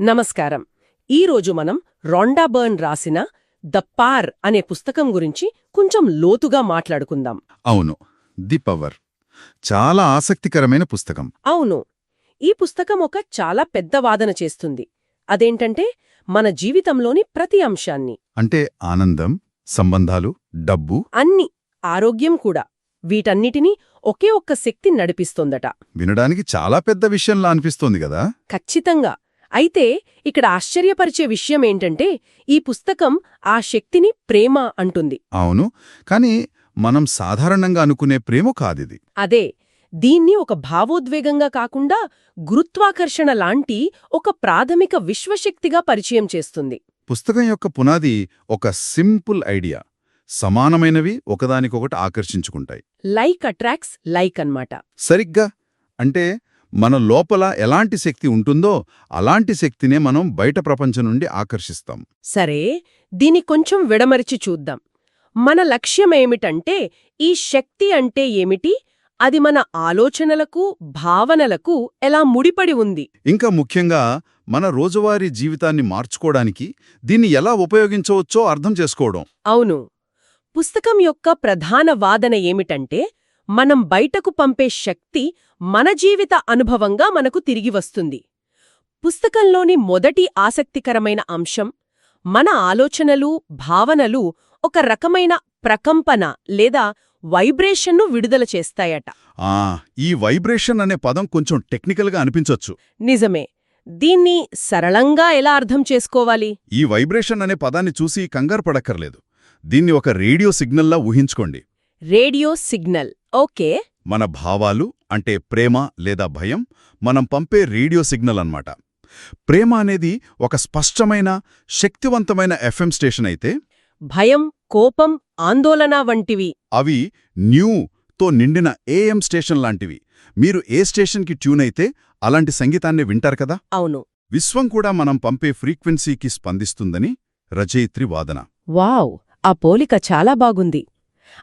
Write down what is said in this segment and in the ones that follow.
నమస్కారం. ఈరోజు మనం రొండా బర్న్ రాసిన ద పార్ అనే పుస్తకం గురించి కొంచెం లోతుగా మాట్లాడుకుందాం. అవును. The power. చాలా ఆసక్తికరమైన పుస్తకం. అవును. ఈ పుస్తకం ఒక చాలా పెద్ద వాదన చేస్తుంది. అదేంటంటే మన జీవితంలోని ప్రతి అంశాన్ని. అంటే ఆనందం సంబంధాలు డబ్బు. అన్ని ఆరోగ్యం కూడా. వీటన్నిటినీ ఒకే ఒక్క శక్తి నడిపిస్తోందట. వినడానికి చాలా పెద్ద విషయంలా అనిపిస్తోంది కదా? ఖచ్చితంగా. అయితే ఇక్కడ ఆశ్చర్యపరిచే విషయం ఏంటంటే ఈ పుస్తకం ఆ శక్తిని ప్రేమ అంటుంది. అవును కానీ మనం సాధారణంగా అనుకునే ప్రేమ కాదిది. అదే దీన్ని ఒక భావోద్వేగంగా కాకుండా గురుత్వాకర్షణ లాంటి ఒక ప్రాథమిక విశ్వశక్తిగా పరిచయం చేస్తుంది. పుస్తకం యొక్క పునాది ఒక సింపుల్ ఐడియా. సమానమైనవి ఒకదానికొకటి ఆకర్షించుకుంటాయి. లైక్ అట్రాక్ట్స్ లైక్ అన్నమాట. సరిగ్గా? అంటే మన లోపల ఎలాంటి శక్తి ఉంటుందో అలాంటి శక్తినే మనం బయట ప్రపంచం నుండి ఆకర్షిస్తాం. సరే దీని కొంచెం విడమరిచి చూద్దాం. మన లక్ష్యమేమిటంటే ఈ శక్తి అంటే ఏమిటి? అది మన ఆలోచనలకు భావనలకు ఎలా ముడిపడి ఉంది? ఇంకా ముఖ్యంగా మన రోజువారీ జీవితాన్ని మార్చుకోవడానికి దీన్ని ఎలా ఉపయోగించవచ్చో అర్థం చేసుకోవడం. అవును. పుస్తకం యొక్క ప్రధాన వాదన ఏమిటంటే మనం బయటకు పంపే శక్తి మన జీవిత అనుభవంగా మనకు తిరిగి వస్తుంది. పుస్తకంలోని మొదటి ఆసక్తికరమైన అంశం మన ఆలోచనలు భావనలు ఒక రకమైన ప్రకంపన లేదా వైబ్రేషన్ను విడుదల చేస్తాయట. ఈ వైబ్రేషన్ అనే పదం కొంచెం టెక్నికల్గా అనిపించొచ్చు. నిజమే. దీన్ని సరళంగా ఎలా అర్థం చేసుకోవాలి? ఈ వైబ్రేషన్ అనే పదాన్ని చూసి కంగారు పడక్కర్లేదు. దీన్ని ఒక రేడియో సిగ్నల్లా ఊహించుకోండి. Radio signal. ఓకే. మన భావాలు అంటే ప్రేమ లేదా భయం మనం పంపే రేడియో సిగ్నల్ అన్నమాట. ప్రేమ అనేది ఒక స్పష్టమైన శక్తివంతమైన ఎఫ్ఎం స్టేషన్ అయితే భయం కోపం ఆందోళన వంటివి. అవి న్యూ తో నిండిన ఏఎం స్టేషన్ లాంటివి. మీరు ఏ స్టేషన్కి ట్యూన్ అయితే అలాంటి సంగీతాన్ని వింటారు కదా? అవును. విశ్వం కూడా మనం పంపే ఫ్రీక్వెన్సీకి స్పందిస్తుందని రచయిత్రి వాదన. వావ్! ఆ పోలిక చాలా బాగుంది.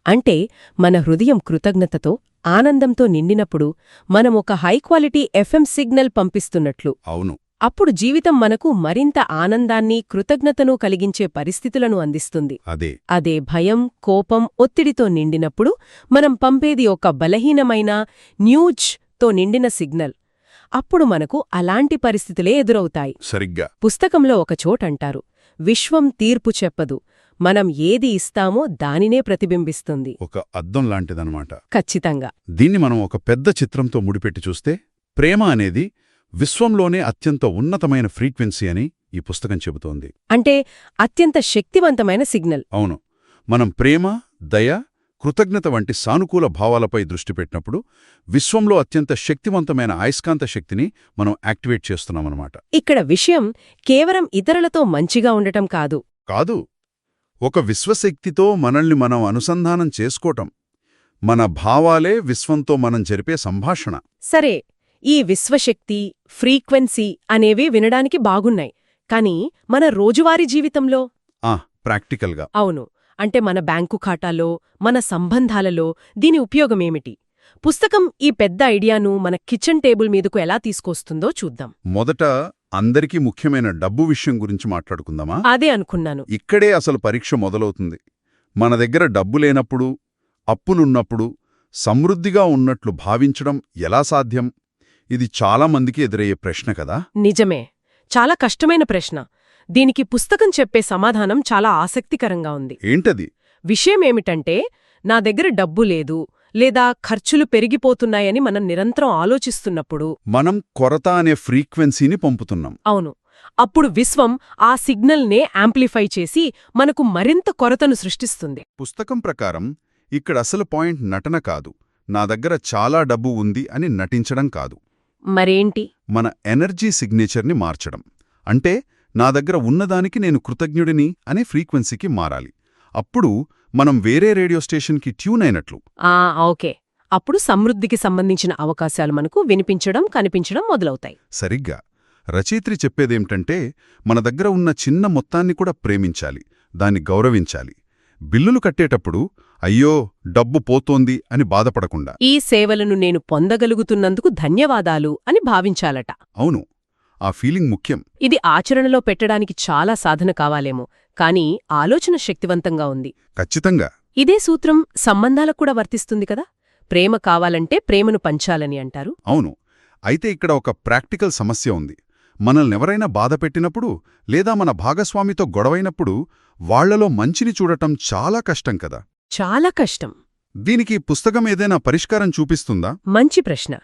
అంటే మన హృదయం కృతజ్ఞతతో ఆనందంతో నిండినప్పుడు మనం ఒక హైక్వాలిటీ ఎఫ్ఎం సిగ్నల్ పంపిస్తున్నట్లు. అవును. అప్పుడు జీవితం మనకు మరింత ఆనందాన్ని కృతజ్ఞతను కలిగించే పరిస్థితులను అందిస్తుంది. అదే. అదే భయం కోపం ఒత్తిడితో నిండినప్పుడు మనం పంపేది ఒక బలహీనమైన న్యూజ్తో నిండిన సిగ్నల్. అప్పుడు మనకు అలాంటి పరిస్థితులే ఎదురవుతాయి. సరిగ్గా. పుస్తకంలో ఒక చోటంటారు విశ్వం తీర్పు చెప్పదు మనం ఏది ఇస్తామో దానినే ప్రతిబింబిస్తుంది. ఒక అద్దం లాంటిదన్నమాట. ఖచ్చితంగా. దీన్ని మనం ఒక పెద్ద చిత్రంతో ముడిపెట్టి చూస్తే ప్రేమ అనేది విశ్వంలోనే అత్యంత ఉన్నతమైన ఫ్రీక్వెన్సీ అని ఈ పుస్తకం చెబుతోంది. అంటే అత్యంత శక్తివంతమైన సిగ్నల్. అవును. మనం ప్రేమ దయ కృతజ్ఞత వంటి సానుకూల భావాలపై దృష్టి పెట్టినప్పుడు విశ్వంలో అత్యంత శక్తివంతమైన అయస్కాంత శక్తిని మనం యాక్టివేట్ చేస్తున్నామన్నమాట. ఇక్కడ విషయం కేవలం ఇతరులతో మంచిగా ఉండటం కాదు. కాదు. ఒక విశ్వశక్తితో మనల్ని మనం అనుసంధానం చేసుకోవటం మన భావాలే విశ్వంతో మనం జరిపే సంభాషణ. సరే ఈ విశ్వశక్తి ఫ్రీక్వెన్సీ అనేవి వినడానికి బాగున్నాయి కాని మన రోజువారీ జీవితంలో? ఆ ప్రాక్టికల్గా. అవును అంటే మన బ్యాంకు ఖాతాలో మన సంబంధాలలో దీని ఉపయోగమేమిటి? పుస్తకం ఈ పెద్ద ఐడియాను మన కిచెన్ టేబుల్ మీదకు ఎలా తీసుకొస్తుందో చూద్దాం. మొదట అందరికీ ముఖ్యమైన డబ్బు విషయం గురించి మాట్లాడుకుందామా? అదే అనుకున్నాను. ఇక్కడే అసలు పరీక్ష మొదలవుతుంది. మన దగ్గర డబ్బు లేనప్పుడు అప్పులున్నప్పుడు సమృద్ధిగా ఉన్నట్లు భావించడం ఎలా సాధ్యం? ఇది చాలామందికి ఎదురయ్యే ప్రశ్న కదా? నిజమే. చాలా కష్టమైన ప్రశ్న. దీనికి పుస్తకం చెప్పే సమాధానం చాలా ఆసక్తికరంగా ఉంది. ఏంటది? విషయమేమిటంటే నా దగ్గర డబ్బు లేదు. లేదా ఖర్చులు పెరిగిపోతున్నాయని మనం నిరంతరం ఆలోచిస్తున్నప్పుడు మనం కొరత అనే ఫ్రీక్వెన్సీని పంపుతున్నాం. అవును. అప్పుడు విశ్వం ఆ సిగ్నల్నే యాంప్లిఫై చేసి మనకు మరింత కొరతను సృష్టిస్తుంది. పుస్తకం ప్రకారం ఇక్కడ అసలు పాయింట్ నటన కాదు. నా దగ్గర చాలా డబ్బు ఉంది అని నటించడం కాదు. మరేంటి? మన ఎనర్జీ సిగ్నేచర్ని మార్చడం. అంటే నా దగ్గర ఉన్నదానికి నేను కృతజ్ఞుడిని అనే ఫ్రీక్వెన్సీకి మారాలి. అప్పుడు మనం వేరే రేడియో స్టేషన్కి ట్యూన్ అయినట్లు. ఆ ఓకే. అప్పుడు సమృద్ధికి సంబంధించిన అవకాశాలు మనకు వినిపించడం కనిపించడం మొదలవుతాయి. సరిగ్గా. రచయిత్రి చెప్పేదేమిటంటే మన దగ్గర ఉన్న చిన్న మొత్తాన్ని కూడా ప్రేమించాలి దాన్ని గౌరవించాలి. బిల్లులు కట్టేటప్పుడు అయ్యో డబ్బు పోతోంది అని బాధపడకుండా. ఈ సేవలను నేను పొందగలుగుతున్నందుకు ధన్యవాదాలు అని భావించాలట. అవును. ఆ ఫీలింగ్ ముఖ్యం. ఇది ఆచరణలో పెట్టడానికి చాలా సాధన కావాలేమో. కానీ ఆలోచన శక్తివంతంగా ఉంది. ఖచ్చితంగా. ఇదే సూత్రం సంబంధాలకు కూడా వర్తిస్తుంది కదా? ప్రేమ కావాలంటే ప్రేమను పంచాలని అంటారు. అవును. అయితే ఇక్కడ ఒక ప్రాక్టికల్ సమస్య ఉంది. మనల్నెవరైనా బాధ పెట్టినప్పుడు లేదా మన భాగస్వామితో గొడవైనప్పుడు వాళ్ళలో మంచిని చూడటం చాలా కష్టం కదా? చాలా కష్టం. దీనికి పుస్తకం ఏదైనా పరిష్కారం చూపిస్తుందా? మంచి ప్రశ్న.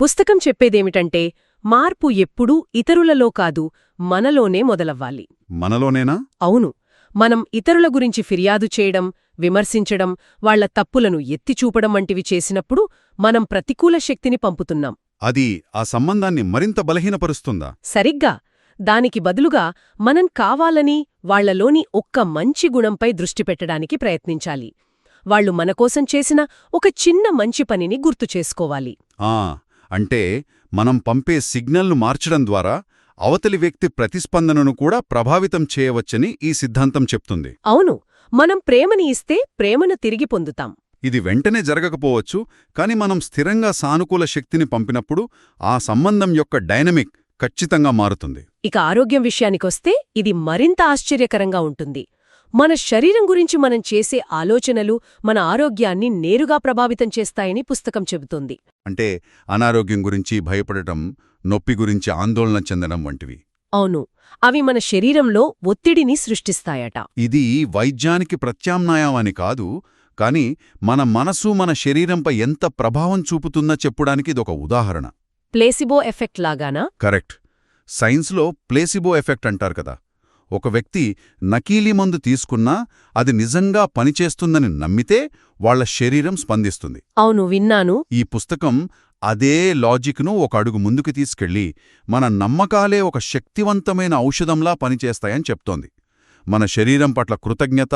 పుస్తకం చెప్పేదేమిటంటే మార్పు ఎప్పుడూ ఇతరులలో కాదు మనలోనే మొదలవ్వాలి. మనలోనేనా? అవును. మనం ఇతరుల గురించి ఫిర్యాదు చేయడం విమర్శించడం వాళ్ళ తప్పులను ఎత్తిచూపడం వంటివి చేసినప్పుడు మనం ప్రతికూల శక్తిని పంపుతున్నాం. అది ఆ సంబంధాన్ని మరింత బలహీనపరుస్తుందా? సరిగ్గా. దానికి బదులుగా మనం కావాలని వాళ్ళలోని ఒక్క మంచి గుణంపై దృష్టి పెట్టడానికి ప్రయత్నించాలి. వాళ్ళు మనకోసం చేసిన ఒక చిన్న మంచి పనిని గుర్తు చేసుకోవాలి. ఆ అంటే మనం పంపే సిగ్నల్ను మార్చడం ద్వారా అవతలి వ్యక్తి ప్రతిస్పందనను కూడా ప్రభావితం చేయవచ్చని ఈ సిద్ధాంతం చెప్తుంది. అవును మనం ప్రేమని ఇస్తే ప్రేమను తిరిగి పొందుతాం. ఇది వెంటనే జరగకపోవచ్చు కాని మనం స్థిరంగా సానుకూల శక్తిని పంపినప్పుడు ఆ సంబంధం యొక్క డైనమిక్ ఖచ్చితంగా మారుతుంది. ఇక ఆరోగ్యం విషయానికొస్తే ఇది మరింత ఆశ్చర్యకరంగా ఉంటుంది. మన శరీరం గురించి మనం చేసే ఆలోచనలు మన ఆరోగ్యాన్ని నేరుగా ప్రభావితం చేస్తాయని పుస్తకం చెబుతోంది. అంటే అనారోగ్యం గురించి భయపడటం నొప్పి గురించి ఆందోళన చెందడం వంటివి. అవును. అవి మన శరీరంలో ఒత్తిడిని సృష్టిస్తాయట. ఇది వైద్యానికి ప్రత్యామ్నాయం అని కాదు కాని మన మనసు మన శరీరంపై ఎంత ప్రభావం చూపుతుందో చెప్పడానికి ఇదొక ఉదాహరణ. ప్లేసిబో ఎఫెక్ట్ లాగానా? కరెక్ట్. సైన్స్లో ప్లేసిబో ఎఫెక్ట్ అంటారు కదా. ఒక వ్యక్తి నకీలీ మందు తీసుకున్నా అది నిజంగా పనిచేస్తుందని నమ్మితే వాళ్ళ శరీరం స్పందిస్తుంది. అవును విన్నాను. ఈ పుస్తకం అదే లాజిక్ను ఒక అడుగు ముందుకు తీసుకెళ్ళి మన నమ్మకాలే ఒక శక్తివంతమైన ఔషధంలా పనిచేస్తాయని చెప్తోంది. మన శరీరం పట్ల కృతజ్ఞత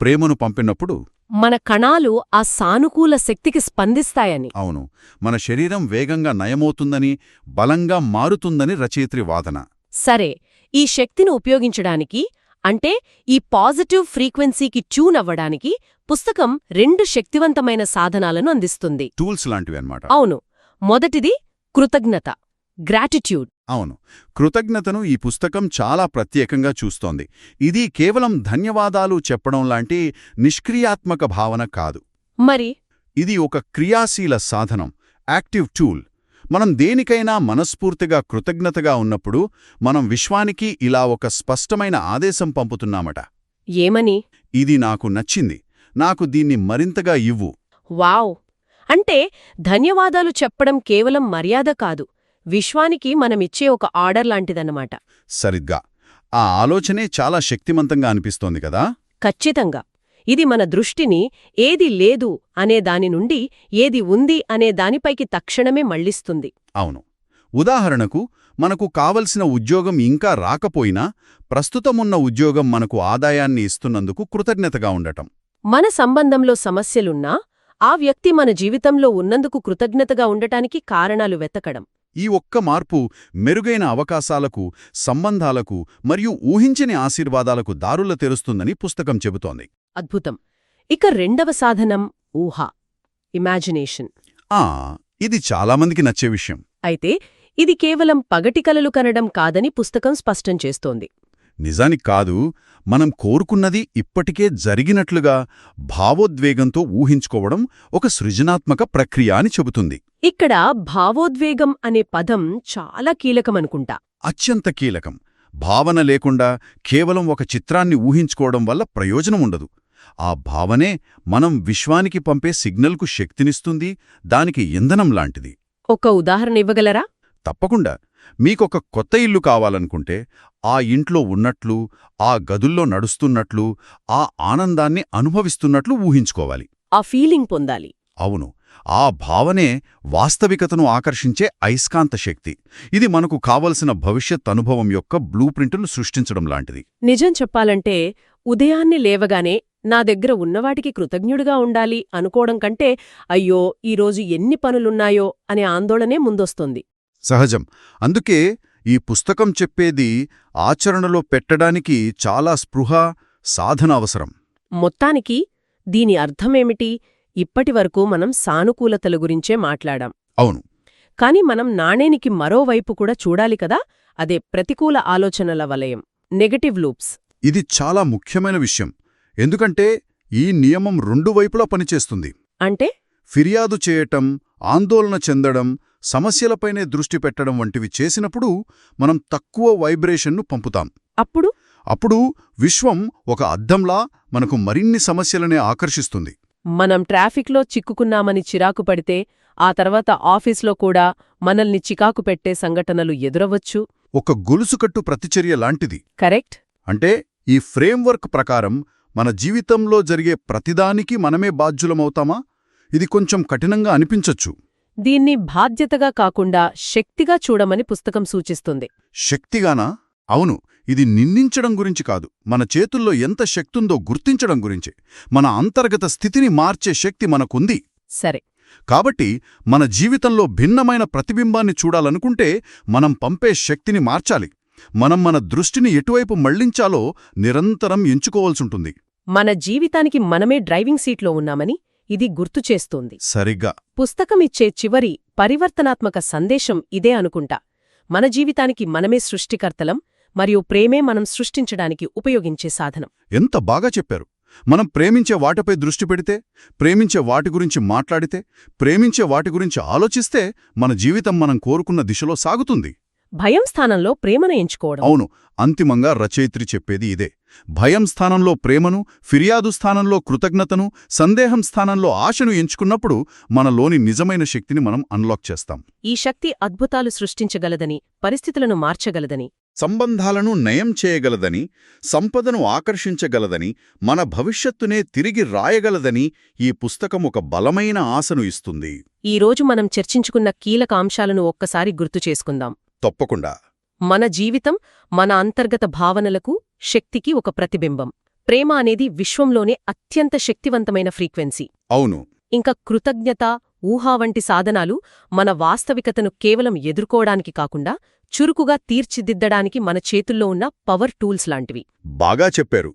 ప్రేమను పంపినప్పుడు మన కణాలు ఆ సానుకూల శక్తికి స్పందిస్తాయని. అవును మన శరీరం వేగంగా నయమవుతుందని బలంగా మారుతుందని రచయిత్రి వాదన. సరే ఈ శక్తిని ఉపయోగించడానికి అంటే ఈ పాజిటివ్ ఫ్రీక్వెన్సీకి ట్యూన్ అవ్వడానికి పుస్తకం రెండు శక్తివంతమైన సాధనాలను అందిస్తుంది. టూల్స్ లాంటివి అన్నమాట అవును. మొదటిది కృతజ్ఞత గ్రాటిట్యూడ్. అవును. కృతజ్ఞతను ఈ పుస్తకం చాలా ప్రత్యేకంగా చూస్తోంది. ఇది కేవలం ధన్యవాదాలు చెప్పడం లాంటి నిష్క్రియాత్మక భావన కాదు. మరి? ఇది ఒక క్రియాశీల సాధనం యాక్టివ్ టూల్. మనం దేనికైనా మనస్ఫూర్తిగా కృతజ్ఞతగా ఉన్నప్పుడు మనం విశ్వానికి ఇలా ఒక స్పష్టమైన ఆదేశం పంపుతున్నామట. ఏమని? ఇది నాకు నచ్చింది. నాకు దీన్ని మరింతగా ఇవ్వు. వావ్! అంటే ధన్యవాదాలు చెప్పడం కేవలం మర్యాద కాదు. విశ్వానికి మనమిచ్చే ఒక ఆర్డర్ లాంటిదన్నమాట. సరిగ్గా. ఆ ఆలోచనే చాలా శక్తిమంతంగా అనిపిస్తోంది కదా? ఖచ్చితంగా. ఇది మన దృష్టిని ఏది లేదు అనే దాని నుండి ఏది ఉంది అనే దానిపైకి తక్షణమే మళ్ళిస్తుంది అవును. ఉదాహరణకు మనకు కావలసిన ఉద్యోగం ఇంకా రాకపోయినా ప్రస్తుతమున్న ఉద్యోగం మనకు ఆదాయాన్ని ఇస్తున్నందుకు కృతజ్ఞతగా ఉండటం. మన సంబంధంలో సమస్యలున్నా ఆ వ్యక్తి మన జీవితంలో ఉన్నందుకు కృతజ్ఞతగా ఉండటానికి కారణాలు వెతకడం. ఈ ఒక్క మార్పు మెరుగైన అవకాశాలకు సంబంధాలకు మరియు ఊహించని ఆశీర్వాదాలకు దారుల తెరుస్తుందని పుస్తకం చెబుతోంది. అద్భుతం. ఇక రెండవ సాధనం ఊహ ఇమాజినేషన్ ఆ ఇది చాలామందికి నచ్చే విషయం. అయితే ఇది కేవలం పగటి కలలు కనడం కాదని పుస్తకం స్పష్టం చేస్తోంది. నిజానికి కాదు మనం కోరుకున్నది ఇప్పటికే జరిగినట్లుగా భావోద్వేగంతో ఊహించుకోవడం ఒక సృజనాత్మక ప్రక్రియ అని చెబుతుంది. ఇక్కడ భావోద్వేగం అనే పదం చాలా కీలకమనుకుంటా. అత్యంత కీలకం. భావన లేకుండా కేవలం ఒక చిత్రాన్ని ఊహించుకోవడం వల్ల ప్రయోజనం ఉండదు. ఆ భావనే మనం విశ్వానికి పంపే సిగ్నల్కు శక్తినిస్తుంది దానికి ఇంధనం లాంటిది. ఒక ఉదాహరణ ఇవ్వగలరా? తప్పకుండా. మీకొక కొత్త ఇల్లు కావాలనుకుంటే ఆ ఇంట్లో ఉన్నట్లు ఆ గదుల్లో నడుస్తున్నట్లు ఆ ఆనందాన్ని అనుభవిస్తున్నట్లు ఊహించుకోవాలి. ఆ ఫీలింగ్ పొందాలి. అవును. ఆ భావనే వాస్తవికతను ఆకర్షించే అయస్కాంత శక్తి. ఇది మనకు కావలసిన భవిష్యత్ అనుభవం యొక్క బ్లూ ప్రింటును సృష్టించడం లాంటిది. నిజం చెప్పాలంటే ఉదయాన్నే లేవగానే నా దగ్గర ఉన్నవాటికి కృతజ్ఞుడిగా ఉండాలి అనుకోవడం కంటే అయ్యో ఈరోజు ఎన్ని పనులున్నాయో అనే ఆందోళనే ముందొస్తుంది. సహజం. అందుకే ఈ పుస్తకం చెప్పేది ఆచరణలో పెట్టడానికి చాలా స్పృహ సాధన అవసరం. మొత్తానికి దీని అర్థమేమిటి? ఇప్పటివరకు మనం సానుకూలతల గురించే మాట్లాడాం. అవును. కాని మనం నాణేనికి మరోవైపు కూడా చూడాలి కదా? అదే ప్రతికూల ఆలోచనల వలయం. Negative loops. ఇది చాలా ముఖ్యమైన విషయం. ఎందుకంటే ఈ నియమం రెండు వైపులా పనిచేస్తుంది. అంటే? ఫిర్యాదు చేయటం ఆందోళన చెందడం సమస్యలపైనే దృష్టి పెట్టడం వంటివి చేసినప్పుడు మనం తక్కువ వైబ్రేషన్ను పంపుతాం. అప్పుడు? అప్పుడు విశ్వం ఒక అద్దంలా మనకు మరిన్ని సమస్యలనే ఆకర్షిస్తుంది. మనం ట్రాఫిక్లో చిక్కుకున్నామని చిరాకు పడితే ఆ తర్వాత ఆఫీస్లో కూడా మనల్ని చికాకు పెట్టే సంఘటనలు ఎదురవచ్చు ఒక గొలుసుకట్టు ప్రతిచర్య లాంటిది. కరెక్ట్. అంటే ఈ ఫ్రేమ్వర్క్ ప్రకారం మన జీవితంలో జరిగే ప్రతిదానికి మనమే బాధ్యులమవుతామా? ఇది కొంచెం కఠినంగా అనిపించొచ్చు. దీన్ని బాధ్యతగా కాకుండా శక్తిగా చూడమని పుస్తకం సూచిస్తుంది. శక్తిగానా? అవును ఇది నిందించడం గురించి కాదు. మన చేతుల్లో ఎంత శక్తుందో గుర్తించడం గురించి. మన అంతర్గత స్థితిని మార్చే శక్తి మనకుంది. సరే. కాబట్టి మన జీవితంలో భిన్నమైన ప్రతిబింబాన్ని చూడాలనుకుంటే మనం పంపే శక్తిని మార్చాలి. మనం మన దృష్టిని ఎటువైపు మళ్ళించాలో నిరంతరం ఎంచుకోవాల్సుంటుంది. మన జీవితానికి మనమే డ్రైవింగ్ సీట్లో ఉన్నామని ఇది గుర్తు చేస్తోంది. సరిగ్గా. పుస్తకమిచ్చే చివరి పరివర్తనాత్మక సందేశం ఇదే అనుకుంటా. మన జీవితానికి మనమే సృష్టికర్తలం మరియు ప్రేమే మనం సృష్టించడానికి ఉపయోగించే సాధనం. ఎంత బాగా చెప్పారు. మనం ప్రేమించే వాటిపై దృష్టి పెడితే ప్రేమించే వాటి గురించి మాట్లాడితే ప్రేమించే వాటి గురించి ఆలోచిస్తే మన జీవితం మనం కోరుకున్న దిశలో సాగుతుంది. భయం స్థానంలో ప్రేమను ఎంచుకోవడం. అవును అంతిమంగా రచయిత్రి చెప్పేది ఇదే. భయం స్థానంలో ప్రేమను ఫిర్యాదు స్థానంలో కృతజ్ఞతను సందేహం స్థానంలో ఆశను ఎంచుకున్నప్పుడు మనలోని నిజమైన శక్తిని మనం అన్లాక్ చేస్తాం. ఈ శక్తి అద్భుతాలు సృష్టించగలదని పరిస్థితులను మార్చగలదని. సంబంధాలను నయం చేయగలదని సంపదను ఆకర్షించగలదని మన భవిష్యత్తునే తిరిగి రాయగలదని ఈ పుస్తకం ఒక బలమైన ఆశను ఇస్తుంది. ఈ రోజు మనం చర్చించుకున్న కీలక అంశాలను ఒక్కసారి గుర్తు చేసుకుందాం. తప్పకుండా. మన జీవితం మన అంతర్గత భావనలకు శక్తికి ఒక ప్రతిబింబం. ప్రేమ అనేది విశ్వంలోనే అత్యంత శక్తివంతమైన ఫ్రీక్వెన్సీ. అవును. ఇంకా కృతజ్ఞత ఊహా వంటి సాధనాలు మన వాస్తవికతను కేవలం ఎదుర్కోవడానికి కాకుండా చురుకుగా తీర్చిదిద్దడానికి మన చేతుల్లో ఉన్న పవర్ టూల్స్ లాంటివి. బాగా చెప్పారు.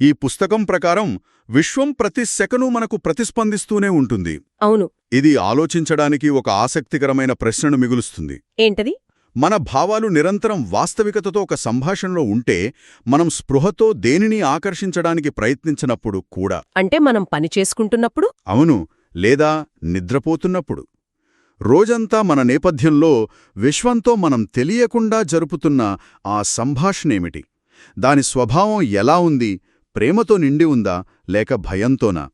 ఈ పుస్తకం ప్రకారం విశ్వం ప్రతి సెకను మనకు ప్రతిస్పందిస్తూనే ఉంటుంది. అవును. ఇది ఆలోచించడానికి ఒక ఆసక్తికరమైన ప్రశ్నను మిగులుస్తుంది. ఏంటది? మన భావాలు నిరంతరం వాస్తవికతతో ఒక సంభాషణలో ఉంటే మనం స్పృహతో దేనిని ఆకర్షించడానికి ప్రయత్నించినప్పుడు కూడా అంటే మనం పని చేసుకుంటున్నప్పుడు? అవును లేదా నిద్రపోతున్నప్పుడు. రోజంతా మన నేపథ్యంలో విశ్వంతో మనం తెలియకుండా జరుపుతున్న ఆ సంభాషణేమిటి? దాని స్వభావం ఎలా ఉంది? ప్రేమతో నిండి ఉందా? లేక భయంతోనా?